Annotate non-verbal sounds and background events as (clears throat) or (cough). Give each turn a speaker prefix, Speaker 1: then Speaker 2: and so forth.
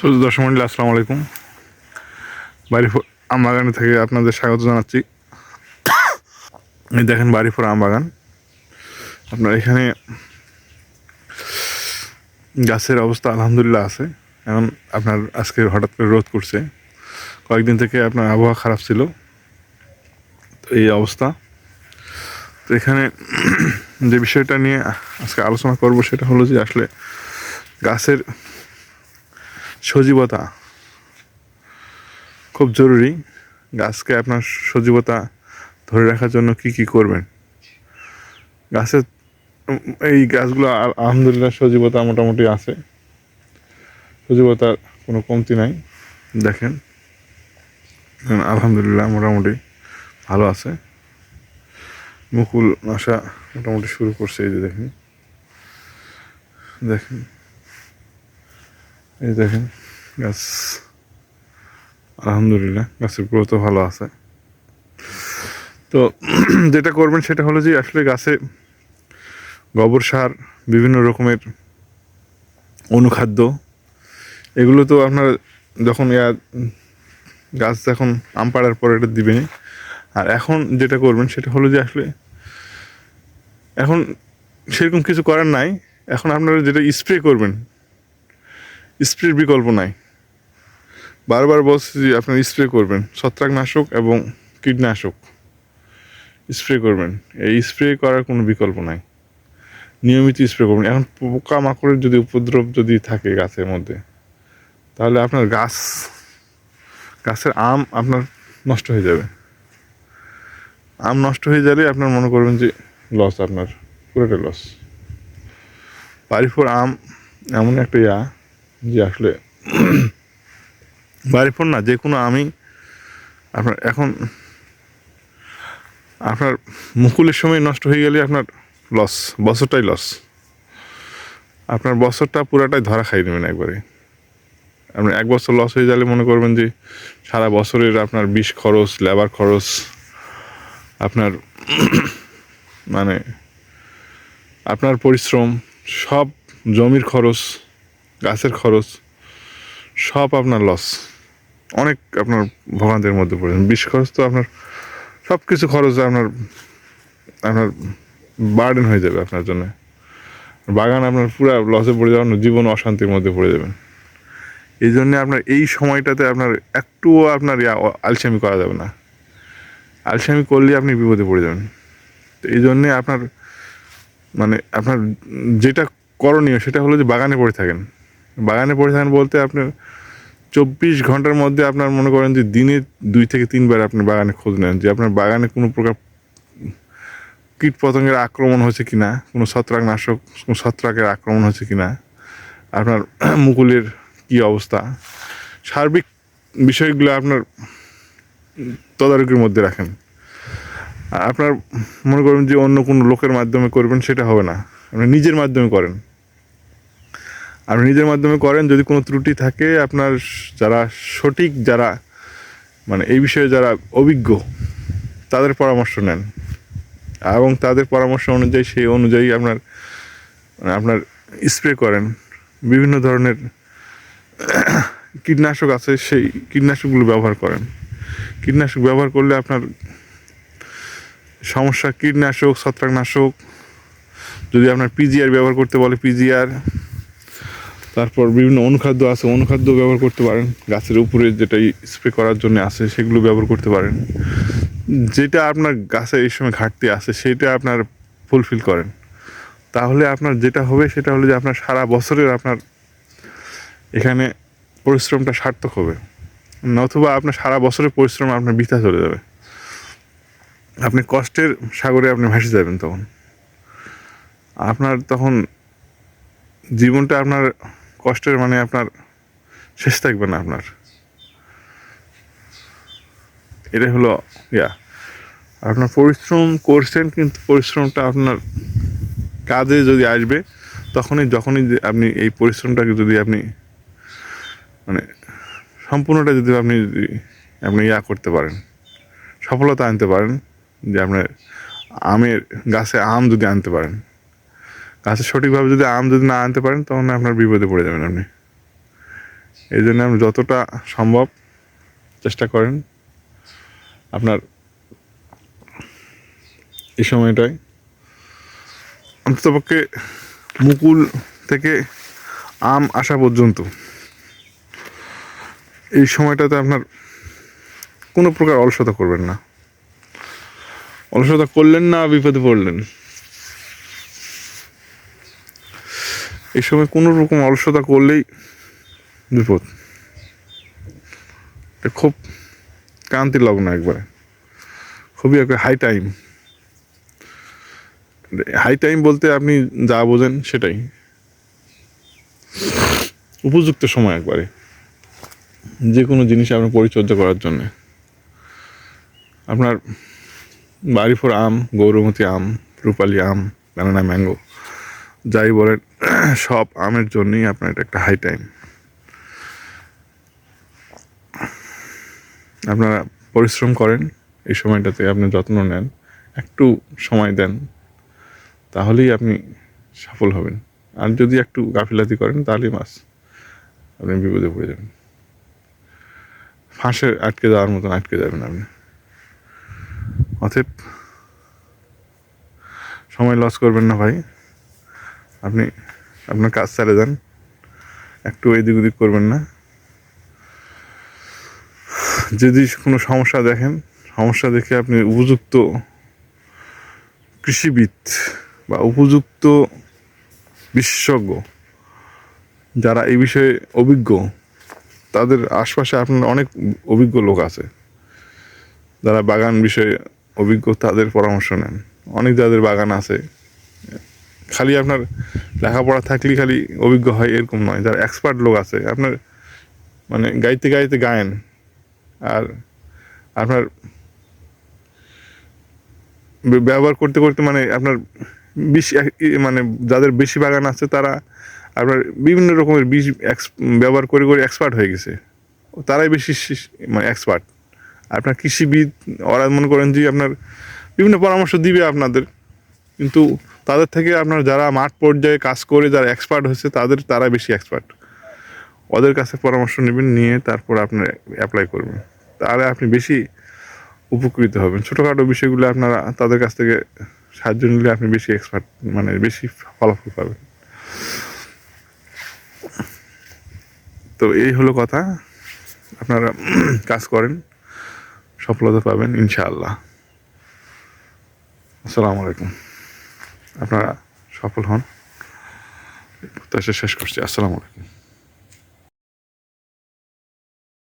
Speaker 1: সৌজ মন্ডলী, আসসালামু আলাইকুম। বাড়ি আম বাগানে থেকে আপনাদের স্বাগত জানাচ্ছি। এই দেখেন বাড়িপুর আম বাগান আপনার এখানে গাছের অবস্থা আলহামদুলিল্লাহ আছে। এখন আপনার আজকে হঠাৎ করে রোদ করছে। কয়েকদিন থেকে আপনার আবহাওয়া খারাপ ছিল। তো এই অবস্থা। তো এখানে যে বিষয়টা নিয়ে আজকে আলোচনা করব সেটা হলো যে আসলে গাছের সজীবতা। খুব জরুরি গাছকে আপনার সজীবতা ধরে রাখার জন্য কি কি করবেন। গাছের, এই গাছগুলো আল- আলহামদুলিল্লাহ সজীবতা মোটামুটি আছে। সজীবতার কোনো কমতি নাই। দেখেন। আলহামদুলিল্লাহ মোটামুটি ভালো আছে। মুকুল আসা মোটামুটি শুরু করছে, এই যে দেখেন। দেখেন। এই দেখেন। গাছ, আলহামদুলিল্লাহ, গাছের গ্রোথও ভালো আছে। তো (clears throat) যেটা করবেন সেটা হলো যে আসলে গাছে গোবর সার, বিভিন্ন রকমের অনুখাদ্য, এগুলো তো আপনার যখন ইয়া, গাছ যখন আম পাড়ার পর এটা দিবেনই আর এখন যেটা করবেন সেটা হলো যে আসলে এখন সেরকম কিছু করার নাই। এখন আপনারা যেটা স্প্রে করবেন স্প্রের বিকল্প নাই। বারবার বলছি যে আপনার স্প্রে করবেন, ছত্রাকনাশক এবং কীটনাশক। স্প্রে করবেন। এই স্প্রে করার কোনো বিকল্প নাই। নিয়মিত স্প্রে করবেন। এখন পোকা মাকড়ের যদি উপদ্রব যদি থাকে গাছের মধ্যে, তাহলে আপনার গাছ, গাছের আম আপনার নষ্ট হয়ে যাবে। আম নষ্ট হয়ে গেলে আপনার মনে করবেন যে লস আপনার পুরোটা লস বাড়িফোর আম এমন একটা ইয়া যে আসলে বাড়িফোর না, যে কোনো আমি আপনার এখন আপনার মুকুলের সময় নষ্ট হয়ে গেলে আপনার লস বছরটাই লস আপনার বছরটা পুরাটাই ধরা খাই নেবেন একবারে। আপনি এক বছর লস হয়ে গেলে মনে করবেন যে সারা বছরের আপনার বিষ খরচ লেবার খরচ, আপনার (clears throat) মানে আপনার পরিশ্রম, সব জমির খরচ, গাছের খরচ, সব আপনার লস অনেক আপনার ভোগান্তের মধ্যে পড়েছেন। বিষ খরচ তো আপনার সব কিছু খরচ আপনার আপনার বার্ডেন হয়ে যাবে আপনার জন্য। বাগান আপনার পুরো লসে পড়ে যাবেন জীবন অশান্তির মধ্যে পড়ে যাবেন। এই জন্যে আপনার এই সময়টাতে আপনার একটুও আপনার আলসামি করা যাবে না। আলসামি করলে আপনি বিপদে পড়ে যাবেন। তো এই জন্যে আপনার মানে আপনার যেটা করণীয় সেটা হলো যে বাগানে পড়ে থাকেন। বাগানে পড়ে থাকেন বলতে আপনার চব্বিশ ঘণ্টার মধ্যে আপনার মনে করেন যে দিনে দুই থেকে তিনবার আপনি বাগানে খোঁজ নেন যে আপনার বাগানে কোনো প্রকার কীট পতঙ্গের আক্রমণ হচ্ছে কি না কোনো ছত্রাকনাশক, কোনো ছত্রাকের আক্রমণ হচ্ছে কি না আপনার মুকুলের কি অবস্থা। সার্বিক বিষয়গুলো আপনার তদারকির মধ্যে রাখেন। আপনার মনে করবেন যে অন্য কোনো লোকের মাধ্যমে করবেন সেটা হবে না। আপনি নিজের মাধ্যমে করেন। আপনি নিজের মাধ্যমে করেন, যদি কোনো ত্রুটি থাকে, আপনার যারা সঠিক, যারা মানে এই বিষয়ে যারা অভিজ্ঞ, তাদের পরামর্শ নেন। এবং তাদের পরামর্শ অনুযায়ী, সেই অনুযায়ী আপনার মানে আপনার স্প্রে করেন। বিভিন্ন ধরনের কীটনাশক আছে, সেই কীটনাশকগুলো ব্যবহার করেন। কীটনাশক ব্যবহার করলে আপনার সমস্যা, কীটনাশক, ছত্রাকনাশক, যদি আপনার পিজিআর ব্যবহার করতে বলে পিজিআর তারপর বিভিন্ন অনুখাদ্য আছে, অনুখাদ্য ব্যবহার করতে পারেন। গাছের উপরে যেটা স্প্রে করার জন্য আছে, সেগুলো ব্যবহার করতে পারেন। যেটা আপনার গাছে এই সময় ঘাটতি আছে, সেটা আপনার ফুলফিল করেন। তাহলে আপনার যেটা হবে, সেটা হলো যে আপনার সারা বছরের আপনার এখানে পরিশ্রমটা সার্থক হবে। নতুবা আপনার সারা বছরের পরিশ্রম আপনার বৃথা চলে যাবে। আপনি কষ্টের সাগরে আপনি ভাসে যাবেন তখন। আপনার তখন জীবনটা আপনার কষ্টের মানে আপনার শেষ থাকবে না আপনার। এটা হলো, ইয়া। আপনার পরিশ্রম করছেন কিন্তু পরিশ্রমটা আপনার কাজে যদি আসবে, তখনই যখনই আপনি এই পরিশ্রমটাকে যদি আপনি মানে সম্পূর্ণটা যদি আপনি যদি আপনি ইয়া করতে পারেন, সফলতা আনতে পারেন, যে আপনার আমের গাছে আম যদি আনতে পারেন। গাছে সঠিকভাবে যদি আম যদি না আনতে পারেন, তখন আপনার বিপদে পড়ে যাবেন আপনি। এই জন্য আপনি যতটা সম্ভব চেষ্টা করেন আপনার এই সময়টায়। অন্ততপক্ষে মুকুল থেকে আম আসা পর্যন্ত এই সময়টাতে আপনার কোনো প্রকার অলসতা করবেন না। অলসতা করলেন না, বিপদে পড়লেন। এই সময় কোনো রকম অলসতা করলেই বিপদ। খুব ক্রান্তি লগ্ন একবারে। খুবই একটা হাই টাইম হাই টাইম বলতে আপনি যা বোঝেন সেটাই। উপযুক্ত সময় একবারে। যে কোনো জিনিস আপনার পরিচর্যা করার জন্যে। আপনার বাড়ি ফোর আম, গৌরমতী আম, রূপালি আম ব্যানানা ম্যাঙ্গো যাই বলেন, সব আমের জন্যই আপনার এটা একটা হাই টাইম আপনারা পরিশ্রম করেন, এই সময়টাতে আপনি যত্ন নেন, একটু সময় দেন, তাহলেই আপনি সফল হবেন। আর যদি একটু গাফিলাতি করেন তাহলেই মাস আপনি বিপদে পড়ে যাবেন। ফাঁসে আটকে যাওয়ার মতন আটকে যাবেন আপনি। অতএব, সময় লস করবেন না ভাই। আপনি আপনার কাজ চালিয়ে যান। একটু এদিক ওদিক করবেন না। যদি কোনো সমস্যা দেখেন, সমস্যা দেখে আপনি উপযুক্ত কৃষিবিদ বা উপযুক্ত বিশেষজ্ঞ, যারা এই বিষয়ে অভিজ্ঞ, তাদের আশপাশে আপনার অনেক অভিজ্ঞ লোক আছে। যারা বাগান বিষয়ে অভিজ্ঞ, তাদের পরামর্শ নেন। অনেক যাদের বাগান আছে খালি আপনার লেখাপড়া থাকলেই খালি অভিজ্ঞ হয় এরকম নয়। যারা এক্সপার্ট লোক আছে, আপনার মানে গাইতে গাইতে গায়েন। আর আপনার ব্যবহার করতে করতে মানে আপনার বেশি মানে যাদের বেশি বাগান আছে তারা আপনার বিভিন্ন রকমের বীজ ব্যবহার করে করে এক্সপার্ট হয়ে গেছে। তারাই বেশি মানে এক্সপার্ট আপনার কৃষিবিদ, ওরা মনে করেন যে আপনার বিভিন্ন পরামর্শ দিবে আপনাদের। কিন্তু তাদের থেকে আপনার যারা মাঠ পর্যায়ে কাজ করে, যারা এক্সপার্ট হয়েছে, তাদের, তারা বেশি এক্সপার্ট ওদের কাছে পরামর্শ নেবেন, নিয়ে তারপর আপনি অ্যাপ্লাই করবেন। তাহলে আপনি বেশি উপকৃত হবেন। ছোটোখাটো বিষয়গুলো আপনারা, তাদের কাছ থেকে সাহায্য নিলে আপনি বেশি এক্সপার্ট মানে বেশি ফলাফল পাবেন। তো এই হলো কথা। আপনারা কাজ করেন, সফলতা পাবেন, ইনশাআল্লাহ। আসসালামু আলাইকুম। আপনারা সফল হন। প্রত্যাশা শেষ করছি। আসসালামু আলাইকুম।